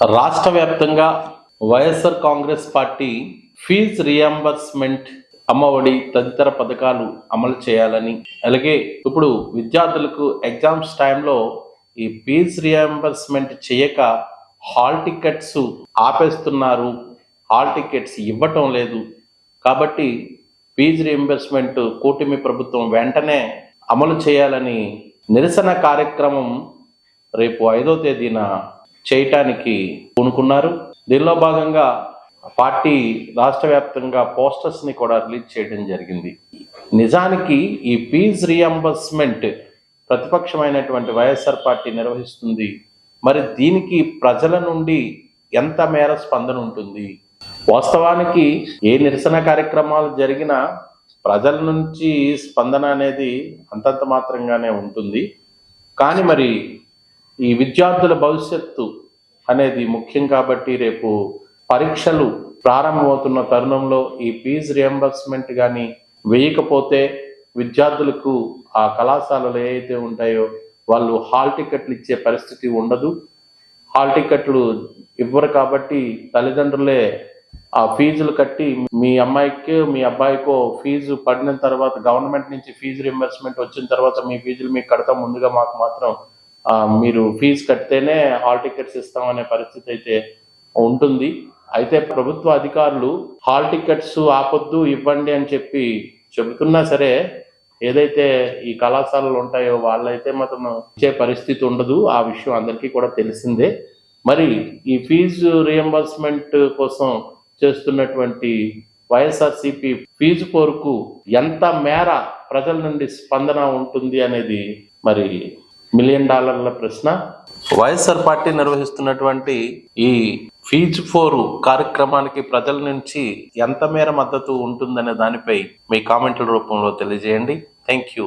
రాష్ట్ర వ్యాప్తంగా YSR Congress party fee reimbursement Amma Vodi తదితర పథకాలు అమలు చేయాలని అలాగే ఇప్పుడు విద్యార్థులకు ఎగ్జామ్స్ టైంలో ఈ ఫీజు రియంబర్స్మెంట్ చేయక హాల్ టికెట్స్ ఆపేస్తున్నారు. హాల్ టికెట్స్ ఇవ్వటం లేదు. కాబట్టి ఫీజు రియంబర్స్మెంట్ కూటమి ప్రభుత్వం వెంటనే అమలు చేయాలని నిరసన కార్యక్రమం రేపు ఐదో తేదీన చేయటానికి పూనుకున్నారు. దీనిలో భాగంగా పార్టీ రాష్ట్ర వ్యాప్తంగా పోస్టర్స్ని కూడా రిలీజ్ చేయడం జరిగింది. నిజానికి ఈ ఫీజ్ రియంబర్స్మెంట్ ప్రతిపక్షమైనటువంటి వైఎస్ఆర్ పార్టీ నిర్వహిస్తుంది. మరి దీనికి ప్రజల నుండి ఎంత మేర స్పందన ఉంటుంది? వాస్తవానికి ఏ నిరసన కార్యక్రమాలు జరిగినా ప్రజల నుంచి స్పందన అనేది అంతంత మాత్రంగానే ఉంటుంది. కానీ మరి ఈ విద్యార్థుల భవిష్యత్తు అనేది ముఖ్యం కాబట్టి రేపు పరీక్షలు ప్రారంభమవుతున్న తరుణంలో ఈ ఫీజు రియంబర్స్మెంట్ కానీ వేయకపోతే విద్యార్థులకు ఆ కళాశాలలు ఏవైతే ఉంటాయో వాళ్ళు హాల్ టికెట్లు ఇచ్చే పరిస్థితి ఉండదు. హాల్ టికెట్లు ఇవ్వరు కాబట్టి తల్లిదండ్రులే ఆ ఫీజులు కట్టి మీ అమ్మాయికి మీ అబ్బాయికో ఫీజు పడిన తర్వాత గవర్నమెంట్ నుంచి ఫీజు రింబర్స్మెంట్ వచ్చిన తర్వాత మీ ఫీజులు మీకు కడతాం. ముందుగా మాకు మాత్రం మీరు ఫీజు కడితేనే హాల్ టికెట్స్ ఇస్తాం అనే పరిస్థితి అయితే ఉంటుంది. అయితే ప్రభుత్వ అధికారులు హాల్ టికెట్స్ ఆపొద్దు ఇవ్వండి అని చెప్పి చెబుతున్నా సరే ఏదైతే ఈ కళాశాలలు ఉంటాయో వాళ్ళైతే మాత్రం ఇచ్చే పరిస్థితి ఉండదు. ఆ విషయం అందరికీ కూడా తెలిసిందే. మరి ఈ ఫీజు రియంబర్స్మెంట్ కోసం చేస్తున్నటువంటి వైఎస్ఆర్సిపి ఫీజు కోరుకు ఎంత మేర ప్రజల నుండి స్పందన ఉంటుంది అనేది మరి మిలియన్ డాలర్ల ప్రశ్న. వైఎస్ఆర్ పార్టీ నిర్వహిస్తున్నటువంటి ఈ ఫీజ్ ఫోర్ కార్యక్రమానికి ప్రజల నుంచి ఎంత మేర మద్దతు ఉంటుందనే దానిపై మీ కామెంట్ల రూపంలో తెలియజేయండి. Thank you